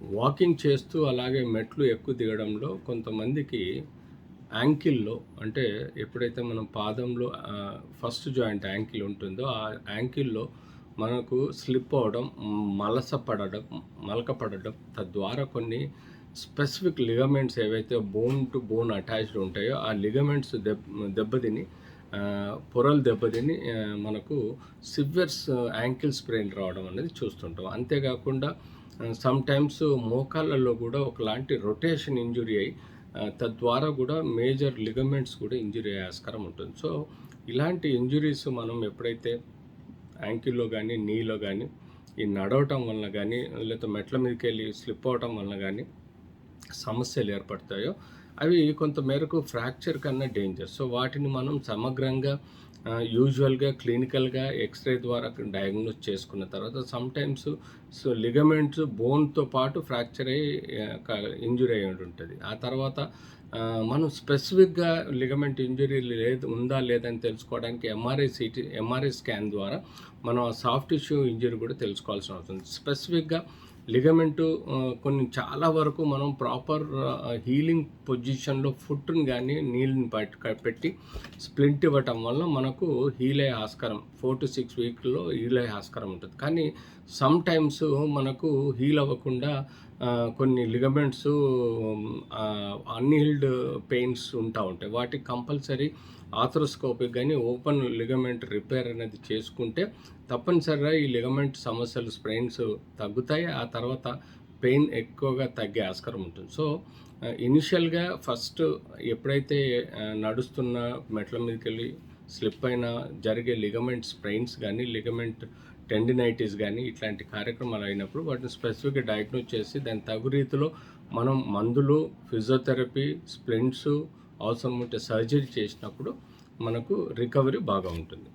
Walking చేస్తూ అలాగే మెట్లు ఎక్కువ దిగడంలో కొంతమందికి యాంకిల్లో అంటే ఎప్పుడైతే మనం పాదంలో ఫస్ట్ జాయింట్ యాంకిల్ ఉంటుందో ఆ యాంకిల్లో మనకు స్లిప్ అవడం మలసపడడం మలకపడడం తద్వారా కొన్ని స్పెసిఫిక్ లిగమెంట్స్ ఏవైతే బోన్ టు బోన్ అటాచ్డ్ ఉంటాయో ఆ లిగమెంట్స్ దెబ్ దెబ్బతిని పొరలు దెబ్బతిని మనకు సివియర్స్ యాంకిల్ స్ప్రెయిన్ రావడం అనేది చూస్తుంటాం. అంతేకాకుండా సమ్టైమ్స్ మోకాళ్ళల్లో కూడా ఒకలాంటి రొటేషన్ ఇంజురీ అయ్యి తద్వారా కూడా మేజర్ లిగమెంట్స్ కూడా ఇంజురీ అయ్యే ఆస్కారం ఉంటుంది. సో ఇలాంటి ఇంజురీస్ మనం ఎప్పుడైతే యాంకిల్లో కానీ నీలో కానీ ఈ నడవటం వలన కానీ లేకపోతే మెట్ల మీదకి వెళ్ళి స్లిప్ అవటం వలన కానీ సమస్యలు ఏర్పడతాయో అవి కొంత మేరకు ఫ్రాక్చర్ కన్నా డేంజర్. సో వాటిని మనం సమగ్రంగా యూజువల్గా క్లినికల్గా ఎక్స్రే ద్వారా డయాగ్నోస్ చేసుకున్న తర్వాత సమ్ టైమ్స్ సో లిగమెంట్స్ బోన్తో పాటు ఫ్రాక్చర్ అయ్యి ఇంజురీ అయి ఉంటుంది ఆ తర్వాత మనం స్పెసిఫిక్గా లిగమెంట్ ఇంజురీ లేదు ఉందా లేదని తెలుసుకోవడానికి ఎంఆర్ఐ సిటీ ఎంఆర్ఐ స్కాన్ ద్వారా మనం ఆ సాఫ్ట్ టిష్యూ ఇంజురీ కూడా తెలుసుకోవాల్సిన అవసరం స్పెసిఫిక్గా లిగమెంట్ కొన్ని చాలా వరకు మనం ప్రాపర్ హీలింగ్ పొజిషన్లో ఫుట్ని కానీ నీళ్ళని పెట్టి స్ప్లింట్ ఇవ్వటం వల్ల మనకు హీల్ అయ్యే ఆస్కారం ఫోర్ టు సిక్స్ వీక్లో హీల్ అయ్యే ఆస్కారం ఉంటుంది. కానీ సమ్ టైమ్స్ మనకు హీల్ అవ్వకుండా కొన్ని లిగమెంట్స్ అన్హీల్డ్ పెయిన్స్ ఉంటా ఉంటాయి. వాటికి కంపల్సరీ ఆథ్రోస్కోపిక్ కానీ ఓపెన్ లిగమెంట్ రిపేర్ అనేది చేసుకుంటే తప్పనిసరిగా ఈ లిగమెంట్ సమస్యలు స్ప్రెయిన్స్ తగ్గుతాయి. ఆ తర్వాత పెయిన్ ఎక్కువగా తగ్గే ఆస్కారం ఉంటుంది. సో ఇనిషియల్గా ఫస్ట్ ఎప్పుడైతే నడుస్తున్న మెట్ల మీదకి వెళ్ళి స్లిప్ అయినా జరిగే లిగమెంట్ స్ప్రెయిన్స్ కానీ లిగమెంట్ టెండినైటిస్ కానీ ఇట్లాంటి కార్యక్రమాలు అయినప్పుడు వాటిని స్పెసిఫిక్గా డయాగ్నోస్ చేసి దాని తగు రీతిలో మనం మందులు ఫిజియోథెరపీ స్ప్లింట్స్ అవసరం ఉంటే సర్జరీ చేసినప్పుడు మనకు రికవరీ బాగా ఉంటుంది.